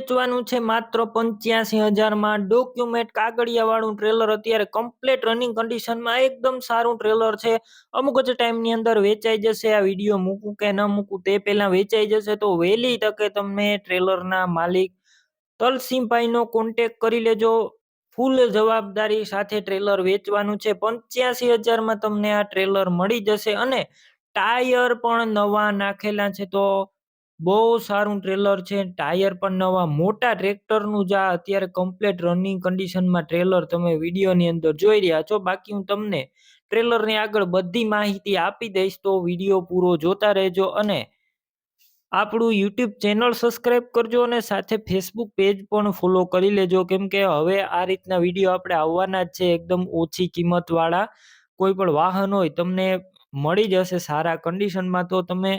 વેચવાનું છે માત્ર પંચ્યાસી હજારમાં. ડોક્યુમેન્ટ કાગળિયાવાળું ટ્રેલર અત્યારે કમ્પ્લીટ રનિંગ કન્ડિશનમાં એકદમ સારું ટ્રેલર છે. અમુક જ ટાઈમની અંદર વેચાઈ જશે, આ વીડિયો મૂકું કે ન મૂકું તે પહેલાં વેચાઈ જશે તો વહેલી તકે તમે ટ્રેલરના માલિક તલસીમભાઈનો કોન્ટેક કરી લેજો. ફૂલ જવાબદારી સાથે ટ્રેલર વેચવાનું છે. પંચ્યાસી હજારમાં તમને આ ટ્રેલર મળી જશે અને ટાયર પણ નવા નાખેલા છે તો બહુ સારું ટ્રેલર છે. ટાયર પણ નવા. મોટા ટ્રેક્ટરનું જ આ અત્યારે કમ્પ્લીટ રનિંગ કન્ડિશનમાં ટ્રેલર તમે વિડીયોની અંદર જોઈ રહ્યા છો. બાકી હું તમને ટ્રેલરની આગળ બધી માહિતી આપી દઈશ, તો વીડિયો પૂરો જોતા રહેજો અને આપણું યુટ્યુબ ચેનલ સબસ્ક્રાઈબ કરજો અને સાથે ફેસબુક પેજ પણ ફોલો કરી લેજો. કેમ કે હવે આ રીતના વીડિયો આપણે આવવાના જ છે, એકદમ ઓછી કિંમતવાળા. કોઈ પણ વાહન હોય, તમને મળી જશે સારા કન્ડિશનમાં તો તમે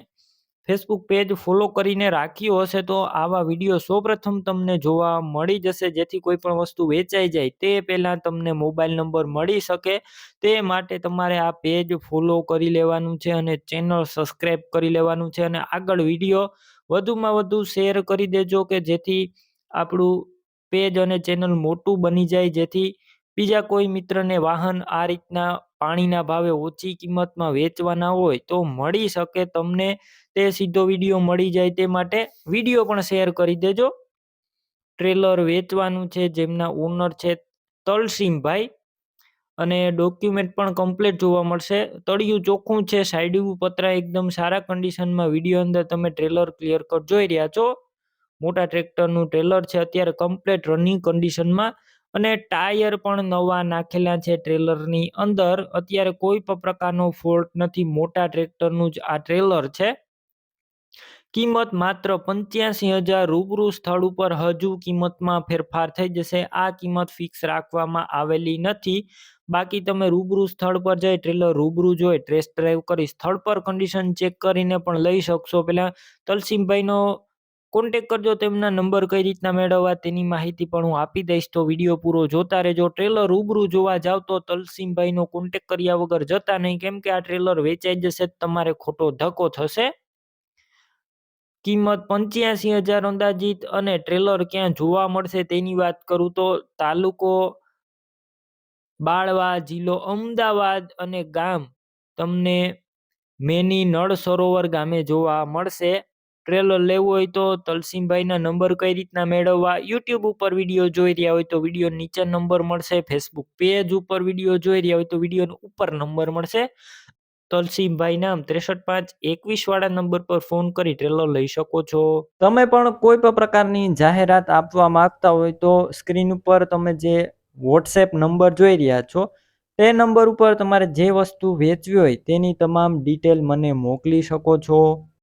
ફેસબુક પેજ ફોલો કરીને રાખ્યું હશે તો આવા વીડિયો સૌપ્રથમ તમને જોવા મળી જશે, જેથી કોઈ પણ વસ્તુ વેચાઈ જાય તે પહેલાં તમને મોબાઈલ નંબર મળી શકે. તે માટે તમારે આ પેજ ફોલો કરી લેવાનું છે અને ચેનલ સબસ્ક્રાઈબ કરી લેવાનું છે અને આગળ વીડિયો વધુમાં વધુ શેર કરી દેજો કે જેથી આપણું પેજ અને ચેનલ મોટું બની જાય, જેથી બીજા કોઈ મિત્રને વાહન આ રીતના પાણીના ભાવે ઓછી કિંમતમાં વેચવાના હોય તો મળી શકે તમને તે સીધો વીડિયો મળી જાય તે માટે વીડિયો પણ શેર કરી દેજો. ટ્રેલર વેચવાનું છે, જેમના ઓનર છે તલસીમભાઈ. અને ડોક્યુમેન્ટ પણ કમ્પ્લીટ જોવા મળશે. તળિયું ચોખ્ખું છે, સાઈડ પતરા એકદમ સારા કન્ડિશનમાં વીડિયો અંદર તમે ટ્રેલર ક્લિયર કટ જોઈ રહ્યા છો. મોટા ટ્રેક્ટરનું ટ્રેલર છે, અત્યારે કમ્પ્લીટ રનિંગ કન્ડિશનમાં અને ટાયર પણ નવા નાખેલા છે ટ્રેલરની અંદર. અત્યારે કોઈ પણ પ્રકારનો ફોલ્ટ નથી. મોટા ટ્રેક્ટરનું જ આ ટ્રેલર છે. કિંમત માત્ર પંચ્યાસી હજાર રૂબરૂ સ્થળ ઉપર હજુ કિંમતમાં ફેરફાર થઈ જશે. આ કિંમત ફિક્સ રાખવામાં આવેલી નથી. બાકી તમે રૂબરૂ સ્થળ પર જઈ ટ્રેલર રૂબરૂ જોઈ ટેસ્ટ ડ્રાઈવ કરી, સ્થળ પર કન્ડિશન ચેક કરીને પણ લઈ શકશો. પેલા તલસીમભાઈનો કોન્ટેક કરજો તેમના નંબર કઈ રીતના મેળવવા તેની માહિતી પણ હું આપી દઈશ. તો વીડિયો પૂરો જોતા રહેજો. ટ્રેલર રૂબરૂ જોવા જાવ તો તલસીમભાઈનો કોન્ટેક કર્યા વગર જતા નહીં. કેમ કે આ ટ્રેલર વેચાઈ જશે તમારે ખોટો ધક્કો થશે. કિંમત પંચ્યાસી હજાર અંદાજિત અને ટ્રેલર ક્યાં જોવા મળશે તેની વાત કરું તો તાલુકો બાળવા, જિલ્લો અમદાવાદ અને ગામ તમને મેની નળ સરોવર ગામે જોવા મળશે. ટ્રેલર લેવું હોય તો તલસીમભાઈના નંબર કઈ રીતના મેળવવા? યુટ્યુબ ઉપર વીડિયો જોઈ રહ્યા હોય તો વીડિયો નીચે નંબર મળશે. ફેસબુક પેજ ઉપર વીડિયો જોઈ રહ્યા હોય તો વીડિયો ઉપર નંબર મળશે. તલસીમભાઈ નામ ત્રેસઠ પાંચ એકવીસ વાળા નંબર પર ફોન કરી ટ્રેલર લઈ શકો છો. તમે પણ કોઈ પણ પ્રકારની જાહેરાત આપવા માંગતા હોય તો સ્ક્રીન ઉપર તમે જે વોટ્સએપ નંબર જોઈ રહ્યા છો, તે નંબર ઉપર તમારે જે વસ્તુ વેચવી હોય તેની તમામ ડિટેલ મને મોકલી શકો છો.